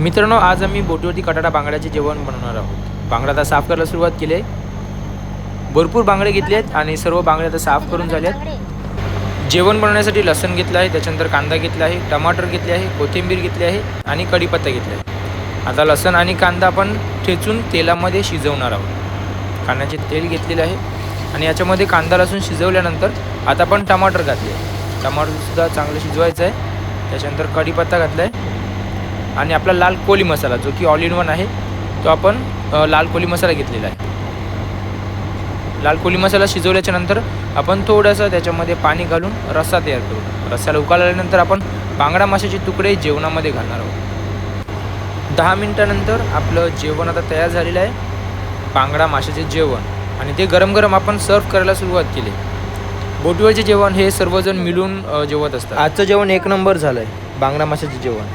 मित्रांनो आज आम्ही बोटीवरती कटाटा बांगड्याचे जेवण बनवणार आहोत. बांगडा आता साफ करायला सुरुवात केली आहे. भरपूर बांगडे घेतले आहेत आणि सर्व बांगडे आता साफ करून झाले आहेत. जेवण बनवण्यासाठी लसण घेतलं आहे त्याच्यानंतर कांदा घेतला आहे टमाटर घेतले आहे कोथिंबीर घेतली आहे आणि कढीपत्ता घेतला आहे. आता लसण आणि कांदा आपण ठेचून तेलामध्ये शिजवणार आहोत. कांद्याचे तेल घेतलेले आहे आणि याच्यामध्ये कांदा लसूण शिजवल्यानंतर आता आपण टमाटर घातले टमाटरसुद्धा चांगलं शिजवायचं आहे. त्याच्यानंतर कढीपत्ता घातला आहे. आणि आपला लाल कोली मसाला जो की ऑल इन वन आहे तो आपण लाल कोली मसाला घेतलेला आहे. लाल कोली मसाला शिजवल्याच्या नंतर आपण थोडंसं त्याच्यामध्ये पाणी घालून रस्सा तयार करू. रस्साला उकळल्यानंतर आपण बांगडा माशाचे तुकडे जेवणामध्ये घालणार आहोत. दहा मिनटानंतर आपलं जेवण आता तयार झालेलं आहे. बांगडा माशाचे जेवण. आणि ते गरम गरम आपण सर्व करायला सुरुवात केली. बोटीवरचे जेवण हे सर्वजण मिळून जेवत असतात. आजचं जेवण एक नंबर झालं आहे बांगडा माशाचे जेवण.